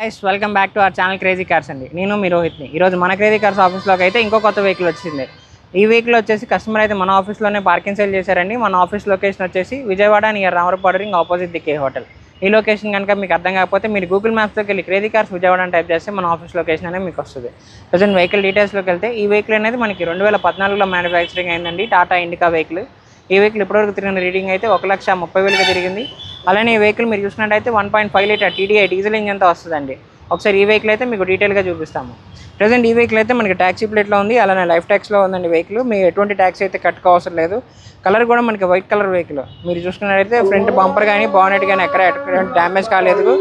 Guys welcome back to our channel crazy cars అండి. నేను మీ రోహిత్ని. ఈరోజు మన క్రేజీ కార్స్ ఆఫీస్లోకి అయితే ఇంకో కొత్త వెహికల్ వచ్చింది. ఈ వెహికల్ వచ్చేసి కస్టమర్ అయితే మన ఆఫీస్లోనే పార్కింగ్ సేల్ చేశారండి. మన ఆఫీస్ లొకేషన్ వచ్చేసి Vijayawada near Ramarapadu ring opposite the K hotel ఈ లొకేషన్ కనుక మీకు అర్థం కాకపోతే మీరు గూగుల్ మ్యాప్స్లోకి వెళ్ళి క్రేజీ కార్స్ విజయవాడ అని టైప్ చేస్తే మన ఆఫీస్ లొకేషన్ అనేది మీకు వస్తుంది. ప్రజెంట్ వెహికల్ డీటెయిల్స్లోకి వెళ్తే ఈ వెహికల్ అనేది మనకి రెండు వేల పద్నాలుగులో మ్యానుఫ్యాక్చరింగ్ అయిందండి. టాటా ఇండికా వెహికల్ ఈ వెహికల్ ఇప్పటివరకు తిరిగిన రీడింగ్ అయితే ఒక లక్ష ముప్పై వేలుగా తిరిగింది. అలానే ఈ వెహికల్ మీరు చూసినట్టయితే one point five litre TDI diesel ఇంజన్తో వస్తుందండి. ఒకసారి ఈ వెహికల్ అయితే మీకు డీటెయిల్గా చూపిస్తాము. ప్రజెంట్ ఈ వెహికల్ అయితే మనకి ట్యాక్సీ ప్లేట్లో ఉంది అలానే లైఫ్ ట్యాక్స్లో ఉందండి వెహికల్ మీరు ఎటువంటి ట్యాక్సీ అయితే కట్టుకోవసరం లేదు. కలర్ కూడా మనకి వైట్ కలర్ వెహికల్ మీరు చూసుకున్నట్టయితే ఫ్రంట్ బంపర్ కానీ బానెట్ కానీ ఎక్కడ ఎక్కడ డ్యామేజ్ కాలేదు.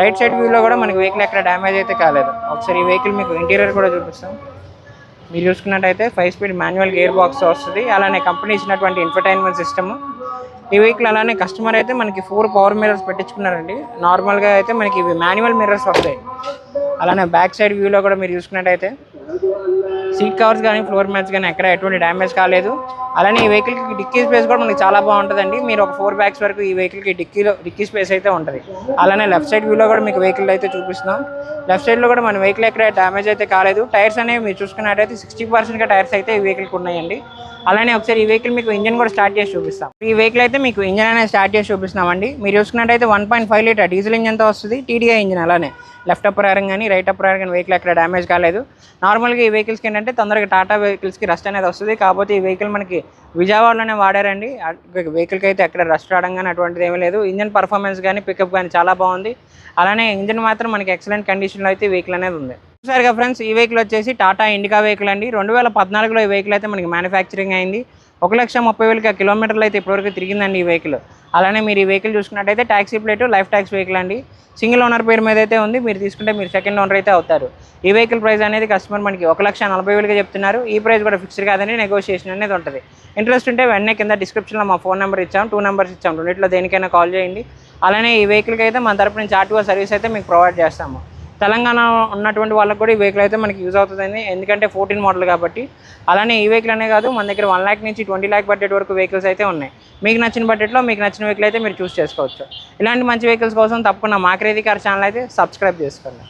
రైట్ సైడ్ వ్యూలో కూడా మనకి వెహికల్ ఎక్కడ డ్యామేజ్ అయితే కాలేదు. ఒకసారి ఈ వెహికల్ మీకు ఇంటీరియర్ కూడా చూపిస్తాం. మీరు చూసుకున్నట్టయితే five speed manual gear box వస్తుంది. అలానే కంపెనీ ఇచ్చినటువంటి ఇన్ఫర్టైన్మెంట్ సిస్టమ్ ఈ వెహికల్ అలానే కస్టమర్ అయితే మనకి ఫోర్ పవర్ మిర్రర్స్ పెట్టించుకున్నారండి. నార్మల్గా అయితే మనకి ఇవి మాన్యువల్ మిర్రర్స్ వస్తాయి. అలానే బ్యాక్ సైడ్ వ్యూలో కూడా మీరు చూసుకున్నట్టయితే సీట్ కవర్స్ కానీ ఫ్లోర్ మ్యాట్స్ కానీ ఎక్కడ ఎటువంటి డ్యామేజ్ కాలేదు. అలానే ఈ వెహికల్కి డిక్కీ స్పేస్ కూడా మనకి చాలా బాగుంటుందండి. మీరు ఒక ఫోర్ బ్యాగ్స్ వరకు ఈ వెహికల్కి డిక్కీలో డిక్కీ స్పేస్ అయితే ఉంటుంది. అలానే లెఫ్ట్ సైడ్ వ్యూలో కూడా మీకు వెహికల్ అయితే చూపిస్తున్నాం. లెఫ్ట్ సైడ్లో కూడా మన వెహికల్ ఎక్కడ డ్యామేజ్ అయితే కాలేదు. టైర్స్ అనేవి మీరు చూసుకున్నట్టయితే సిక్స్టీ పర్సెంట్గా టైర్స్ అయితే ఈ వెహికల్కి ఉన్నాయండి. అలానే ఒకసారి ఈ వెహికల్ మీకు ఇంజన్ కూడా స్టార్ట్ చేసి చూపిస్తాం. ఈ వెహికల్ అయితే మీకు ఇంజన్ అనేది స్టార్ట్ చేసి చూపిస్తున్నామండి. మీరు చూసుకున్నట్టయితే one point five litre diesel ఇంజన్తో వస్తుంది. టీడీఐ ఇంజన్ అలానే. లెఫ్ట్ అప్పర్ ఐరన్ కానీ రైట్ అప్పర్ ఐరన్ కానీ వెహికల్ ఎక్కడ డ్యామేజ్ కాలేదు. నార్మల్గా ఈ వెహికల్స్కి ఏంటంటే తొందరగా టాటా వెహికల్స్కి రస్ట్ అనేది వస్తుంది. కాకపోతే ఈ వెహికల్ మనకి విజయవాడలోనే వాడారండి. వెహికల్కి అయితే ఎక్కడ రస్ట్ రావడం కానీ అటువంటిది ఏమీ లేదు. ఇంజన్ పర్ఫార్మెన్స్ కానీ పికప్ కానీ చాలా బాగుంది. అలానే ఇంజన్ మాత్రం మనకి ఎక్సలెంట్ కండిషన్లో అయితే వెహికల్ అనేది ఉంది. సరిగా ఫ్రెండ్స్ ఈ వెహికల్ వచ్చేసి టాటా ఇండికా వెహికల్ అండి. రెండు వేల పద్నాలుగులో ఈ వెహికల్ అయితే మనకి మ్యానుఫ్యాక్చరింగ్ అయింది. ఒక లక్ష ముప్పై వేలకి కిలోమీటర్లు అయితే ఇప్పటివరకు తిరిగిందండి ఈ వెహికల్ అలానే మీరు ఈ వెహికల్ చూసుకున్నట్టయితే taxi plate life tax vehicle అండి. సింగిల్ ఓనర్ పేరు మీద అయితే ఉంది. మీరు తీసుకుంటే మీరు సెకండ్ ఓనర్ అయితే అవుతారు. ఈ వెహికల్ ప్రైస్ అనేది కస్టమర్ మనకి ఒక లక్ష నలభై వేలుగా చెప్తున్నారు. ఈ ప్రైస్ కూడా ఫిక్స్డ్ కాదని నెగోషియేషన్ అనేది ఉంటుంది. ఇంట్రెస్ట్ ఉంటే వెంటనే కింద డిస్క్రిప్షన్లో మా ఫోన్ నెంబర్ ఇచ్చాం. టూ నెంబర్స్ ఇచ్చాం. రెండింటిలో దేనికైనా కాల్ చేయండి. అలానే ఈ వెహికల్కి అయితే మన తరపు నుంచి ఆర్టీఓ సర్వీస్ అయితే మీకు ప్రొవైడ్ చేస్తాము. తెలంగాణ ఉన్నటువంటి వాళ్ళకి కూడా ఈ వెహికల్ అయితే మనకి యూజ్ అవుతుంది ఎందుకంటే ఫోర్టీన్ మోడల్ కాబట్టి. అలానే ఈ వెహికల్ అనే కాదు మన దగ్గర వన్ ల్యాక్ నుంచి ట్వంటీ ల్యాక్ బడ్జెట్ వరకు వెహికల్స్ అయితే ఉన్నాయి. మీకు నచ్చిన బడ్జెట్లో మీకు నచ్చిన వెహికల్ అయితే మీరు చూస్ చేసుకోవచ్చు. ఇలాంటి మంచి వెహికల్స్ కోసం తప్పకుండా మా క్రేజీ కార్ ఛానల్ అయితే సబ్స్క్రైబ్ చేసుకోండి.